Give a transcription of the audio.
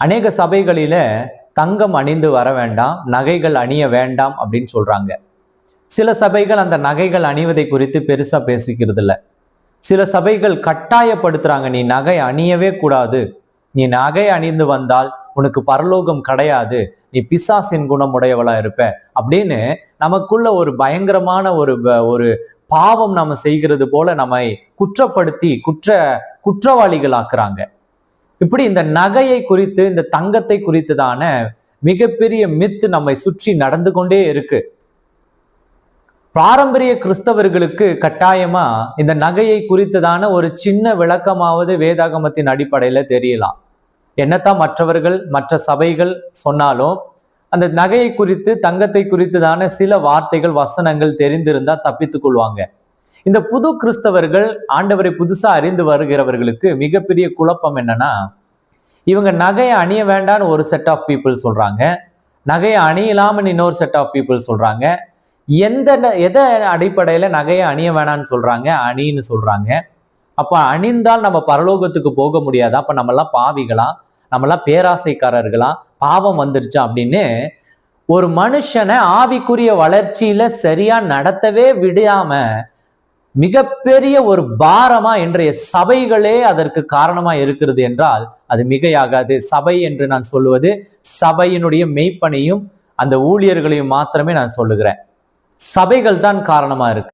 அநேக சபைகளில தங்கம் அணிந்து வர வேண்டாம் நகைகள் அணிய வேண்டாம் அப்படின்னு சொல்றாங்க. சில சபைகள் அந்த நகைகள் அணிவதை குறித்து பெருசா பேசிக்கிறது இல்லை சில சபைகள் கட்டாயப்படுத்துறாங்க நீ நகை அணியவே கூடாது. நீ நகை அணிந்து வந்தால் உனக்கு பரலோகம் கிடையாது. நீ பிசாசின் குணமுடையவளா இருப்ப. அப்படின்னு நமக்குள்ள ஒரு பயங்கரமான ஒரு ஒரு பாவம் நம்ம செய்கிறது போல நம்மை குற்றப்படுத்தி குற்ற குற்றவாளிகள் ஆக்குறாங்க இப்படி இந்த நகையை குறித்து இந்த தங்கத்தை குறித்ததான மிகப்பெரிய மித்து நம்மை சுற்றி நடந்து கொண்டே இருக்கு. பாரம்பரிய கிறிஸ்தவர்களுக்கு கட்டாயமா இந்த நகையை குறித்ததான ஒரு சின்ன விளக்கமாவது வேதாகமத்தின் அடிப்படையில தெரியலாம். என்னத்தான் மற்றவர்கள் மற்ற சபைகள் சொன்னாலும் அந்த நகையை குறித்து தங்கத்தை குறித்துதான சில வார்த்தைகள் வசனங்கள் தெரிந்திருந்தா தப்பித்துக் கொள்வாங்க. இந்த புது கிறிஸ்தவர்கள் ஆண்டவரை புதுசா அறிந்து வருகிறவர்களுக்கு மிகப்பெரிய குழப்பம் என்னன்னா இவங்க நகையை அணிய வேண்டாம்னு ஒரு செட் ஆஃப் பீப்புள் சொல்றாங்க. நகையை அணியலாம்னு இன்னொரு செட் ஆஃப் பீப்புள் சொல்றாங்க. எந்த எதை அடிப்படையில நகையை அணிய வேணாம்னு சொல்றாங்க? அணின்னு சொல்றாங்க. அப்ப அணிந்தால் நம்ம பரலோகத்துக்கு போக முடியாதா. அப்ப நம்மளாம் பாவிகளா? நம்மளாம் பேராசைக்காரர்களா? பாவம் வந்துருச்சா? அப்படின்னு ஒரு மனுஷனை ஆவிக்குரிய வளர்ச்சியில சரியா நடத்தவே விடாம மிகப்பெரிய ஒரு பாரமா இன்றைய சபைகளே அதற்கு காரணமா இருக்கிறது என்றால் அது மிகையாகாது. சபை என்று நான் சொல்லுவது சபையினுடைய மெய்ப்பனையும் அந்த ஊழியர்களையும் மாத்திரமே நான் சொல்லுகிறேன். சபைகள் தான் காரணமா இருக்கு.